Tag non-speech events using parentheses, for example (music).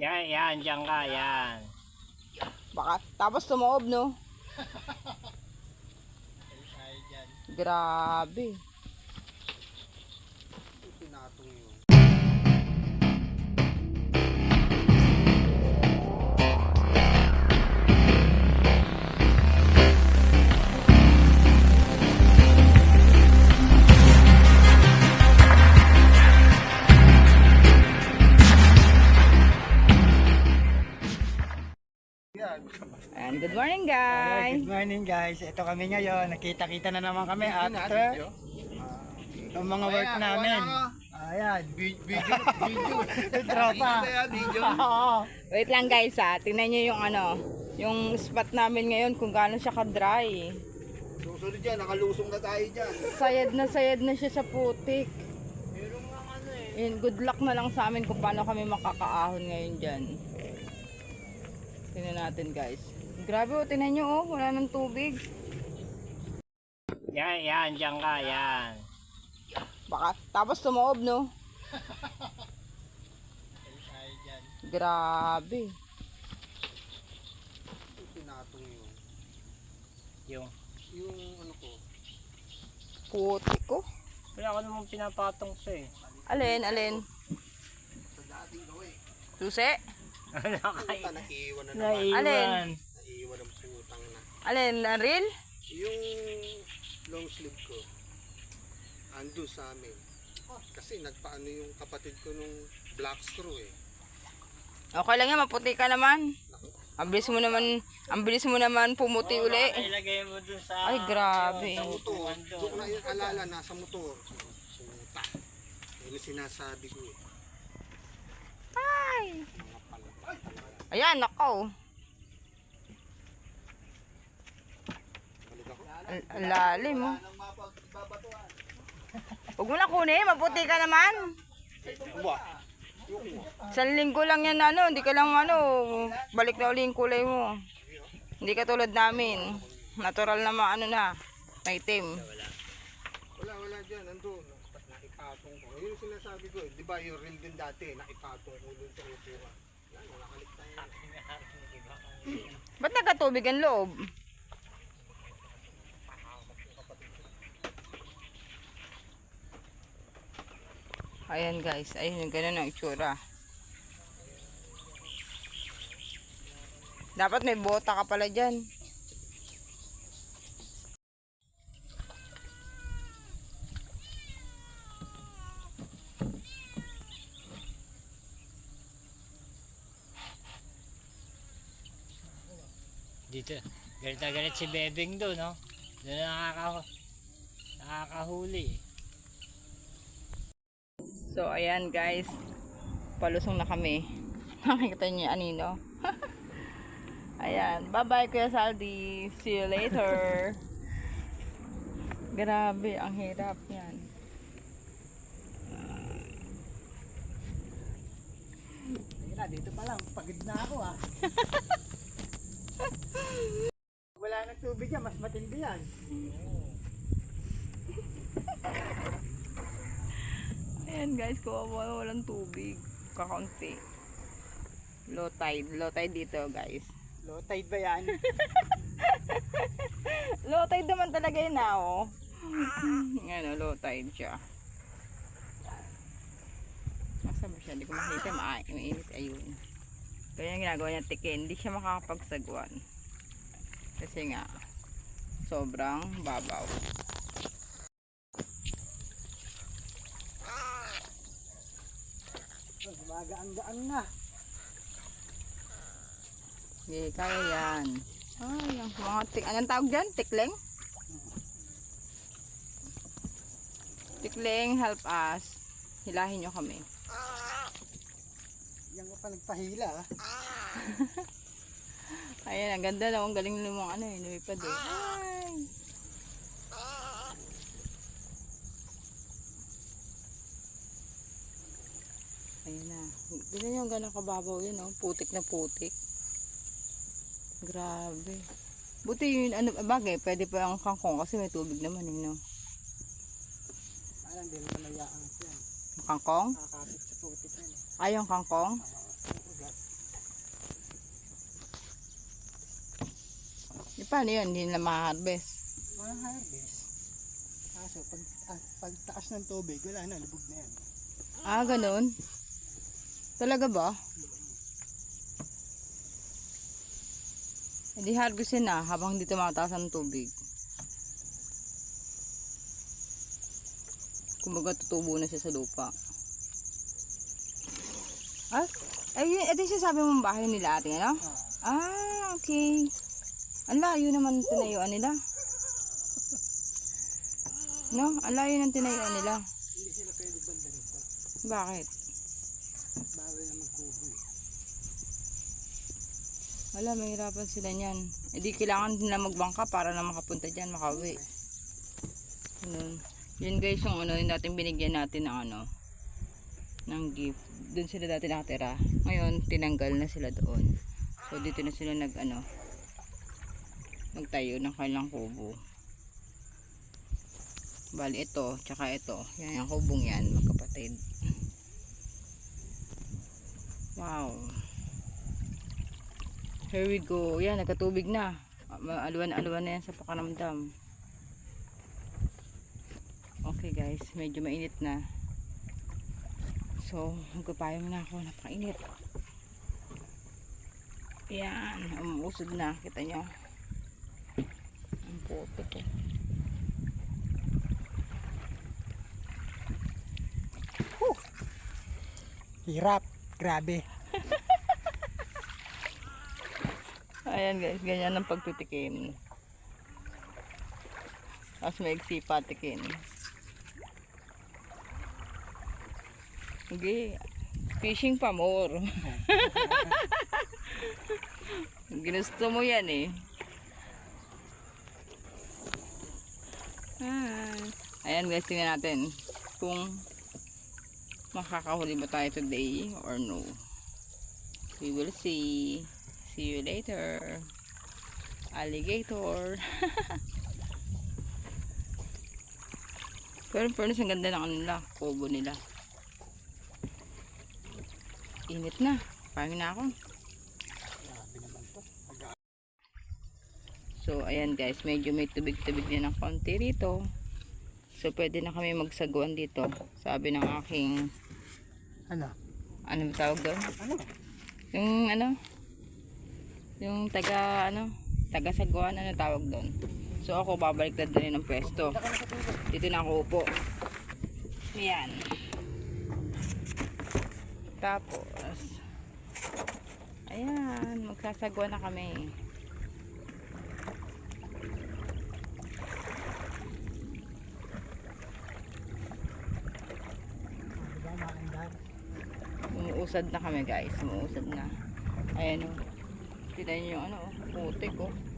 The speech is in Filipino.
Yan, yan, dyan ka, yan. Baka, tapos tumoob, no? (laughs) Grabe. Good morning, guys. Good morning guys. Ito kami ngayon. Nakita-kita na naman kami after ang mga work namin. Ayan. Video. Video. (laughs) Tropa. (laughs) Oo. Wait lang, guys, ha. Tingnan nyo yung ano, yung spot namin ngayon kung gaano siya ka-dry. Susunod dyan, nakalusong na tayo dyan. Sayad na sayad na siya sa putik. And good luck na lang sa amin kung paano kami makakaahon ngayon dyan. Tingnan natin, guys. Grabe, oh. Tingnan nyo, oh. Wala ng tubig. Yan, yan, dyan ka, yan. Baka, tapos tumoob, no? Grabe. Pinatong yun. Yung, Yung ano ko, Putik ko. wala ko namang pinapatong to eh. Alin, alin? Susi? Nakay, puta, naiiwan na naman. Alin? Naiiwan ng putang na. Alin, real? Yung long sleeve ko, ando sa amin. Kasi nagpaano yung kapatid ko nung black screw eh. Okay lang yan, maputi ka naman. Ang bilis mo naman, ang bilis mo naman pumuti uli. ilagay mo dun sa... Ay, grabe. Motor, doon na yung alala, nasa motor. Puta. Yun yung sinasabi ko eh. Ay! Ayan, nakaw. Balik ako. Ang lalim, oh. Huwag mo na kunin, maputi ka naman. Isang linggo lang yan, ano, hindi ka lang, ano, balik na uli yung kulay mo. Hindi ka tulad namin. Natural na ma- ano na, may itim. Wala, wala dyan. Nandun. Naipatong ko. Yun yung sinasabi ko. eh. Di ba yung reel din dati, naipatong ko dun sa upuan. Yan, nakalit tayo. Ba't nagkatubig ang loob? Ayan guys, ayun ganun ang itsura. Dapat may bota ka pala dyan. Dito, galit na galit si Bebeng doon, no? Doon na nakaka, nakakahuli. So ayan guys, palusong na kami. (laughs) Nakikita niyo yung anino. (laughs) ayan, bye bye Kuya Saldi. See you later. (laughs) Grabe, ang hirap yan. Tira, dito pa lang. Pagod na ako ah. Wala nang tubig yan. Mas matindi yan. Ayan guys, kawawa walang tubig. Kakaunti. Low tide. Low tide dito guys. Low tide ba yan? (laughs) Low tide naman talaga yun na oh. Ano, low tide siya. Nasa ba siya? Hindi ko makita. Ma mainit. Ayun. Kaya yung ginagawa niya tike. Hindi siya makakapagsagwan. Kasi nga, sobrang babaw. Gumagaan-gaan na. Hindi, kaya yan. Ay, ang mga tik... Anong tawag dyan? Tikling? Tikling, help us. Hilahin nyo kami. Yan ka pa nagpahila ah. (laughs) Ayan, ang ganda na. Ang galing na mga ano eh. Lumipad eh. Ay! Ayun na. Ganyan yung ganang kababaw yun, oh. Putik na putik. Grabe. Buti yun, ano, bagay, pwede pa ang kangkong kasi may tubig naman yun, no? Alam, din na mayaan ito yan. Ang kangkong? Nakakapit sa putik yan, eh. Ay, kangkong? Di paano yun, hindi na ma-harvest? Ma-harvest. Kaso, pag, ah, pag taas ng tubig, wala na, lubog na yan. Ah, ganun? Talaga ba? Hindi harvestin na habang hindi tumataas ang tubig. Kumbaga tutubo na siya sa lupa. Ah, ay, ito yung sinasabi mong bahay nila ating ano? Ah, okay. Ang layo naman tinayuan nila. No, ang layo ng tinayuan nila. Hindi sila pwede banda rito. Bakit? Bawal na magkubo eh. Wala, mahirapan sila niyan. E di kailangan nila magbangka para na makapunta dyan, makauwi. Ganun. Yun guys, yung ano, yung dating binigyan natin ng ano, ng gift. Doon sila dati nakatira. Ngayon, tinanggal na sila doon. So, dito na sila nag, ano, nagtayo ng kanilang kubo. Bali, ito, tsaka ito. Yan, yung kubong yan, magkapatid. Wow. Here we go. Yan, nagkatubig na. Aluan-aluan na yan sa pakanamdam. Okay guys, medyo mainit na. So, magpapayong na ako. Napakainit. Yan, umuusod na. Kita nyo. Ang puto ko. Hirap. Grabe. Ayan guys, ganyan ang pagtitikim. Tapos may patikin. Hindi. Fishing pa more. (laughs) Ginusto mo yan eh. Ah. Ayan guys, tingnan natin kung makakahuli ba tayo today or no. We will see. See you later. Alligator. (laughs) Pero in fairness, ang ganda ng ano nila, kubo nila. Init na. Pangin na ako. So, ayan guys, medyo may tubig-tubig na ng konti rito. So, pwede na kami magsaguan dito. Sabi ng aking, Ano? ano ba tawag doon? Ano? Yung ano? Yung taga ano? Taga saguan ano tawag doon? So ako babalik na din ng pwesto. Dito na ako upo. Yan. Tapos Ayan, magsasagwa na kami. Umuusad na kami guys, umuusad na. Ayan o. Tignan nyo yung ano, putik oh.